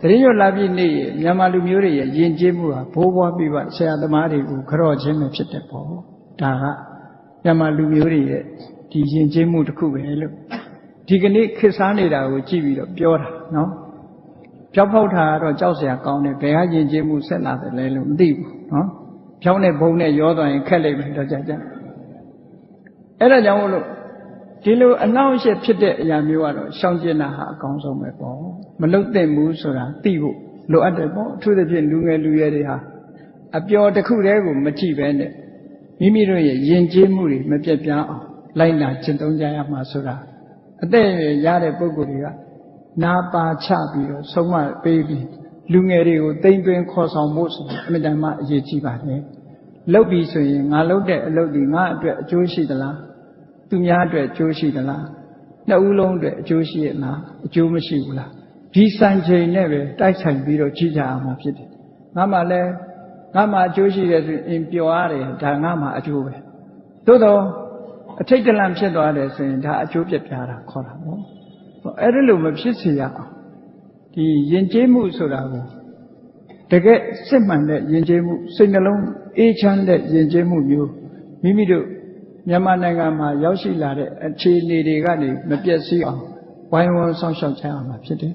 တရင်ရွတ်လာပြည့်နေ့ရဲ့မြန်မာလူမျိုးတွေရဲ့ယဉ်ကျေးမှုဟာဘိုးဘွားပြပဆရာသမားတွေကိုကြော့ခြင်းပဲဖြစ်တဲ့ပေါ့ဒါကမြန်မာလူမျိုးတွေရဲ့ဒီယဉ်ကျေးမှုတစ်ခုပဲလို့ဒီကနေ့ခေတ်စားနေတာကိုကြည့်ပြီးတော့ပြောတာနော်ပြောက်ဖောက်တာကတော့ကြောက်စရာကောင်းတယ်ဘယ်ဟာယဉ်ကျေးမှုဆက်လာတယ်လဲလို့မသိဘူးနော်ဖြောင်းတဲ့ဘုံနဲ့ရောသွားရင်ခက်လိမ့်မယ်တော့ကြာကြာအဲ့ဒါကြောင့်မို့လို့ ဒီလိုအနှောင့်အယှက်ဖြစ်တဲ့အရာမျိုးကတော့ရှောင်ကျင်တာဟာအကောင်းဆုံးပဲပေါ့မလုတ်သင့်ဘူးဆိုတာသိဖို့လိုအပ်တယ်ပေါ့အထူးသဖြင့်လူငယ်လူရွယ်တွေဟာအပျော်တစ်ခုတည်းကိုမကြည့်ပဲနဲ့မိမိတို့ရဲ့ယဉ်ကျေးမှုတွေမပြတ်ပြားအောင်လိုက်နာကျင့်သုံးကြရမှာဆိုတာအသက်ရတဲ့ပုဂ္ဂိုလ်တွေကနာပါချပြီးတော့ဆုံးမပေးပြီးလူငယ်တွေကိုတိမ်သွင်းခေါ်ဆောင်ဖို့ဆိုအမြဲတမ်းအရေးကြီးပါတယ်လုပ်ပြီဆိုရင်ငါလုပ်တဲ့အလုပ်ဒီငါအတွက်အကျိုးရှိသလား သူများအတွက်အကျိုးရှိသလားနှစ်ဦးလုံးအတွက်အကျိုးရှိရဲ့လားအကျိုးမရှိဘူးလားဒီစံချိန်နဲ့ပဲတိုက်ဆိုင်ပြီးတော့ကြည့်ကြအောင်မှာဖြစ်တယ်ငါမှလည်းငါမှအကျိုးရှိတယ်ဆိုရင်အင်ပျော်ရတယ်ဒါငါမှအကျိုးပဲသို့တော့အထိတ်တလန့်ဖြစ်သွားတယ်ဆိုရင်ဒါအကျိုးပြပြတာခေါ်တာပေါ့အဲ့ဒီလိုမဖြစ်စေရအောင်ဒီယဉ်ကျေးမှုဆိုတာကိုတကယ်စစ်မှန်တဲ့ယဉ်ကျေးမှုစိတ်နှလုံးအေးချမ်းတဲ့ယဉ်ကျေးမှုမျိုးမိမိတို့ မြန်မာနိုင်ငံမှာရောက်ရှိလာတဲ့အခြေအနေတွေကနေမပြည့်စည်အောင်ဝိုင်းဝန်းဆောင်ရှောက်ကြရမှာဖြစ်တယ်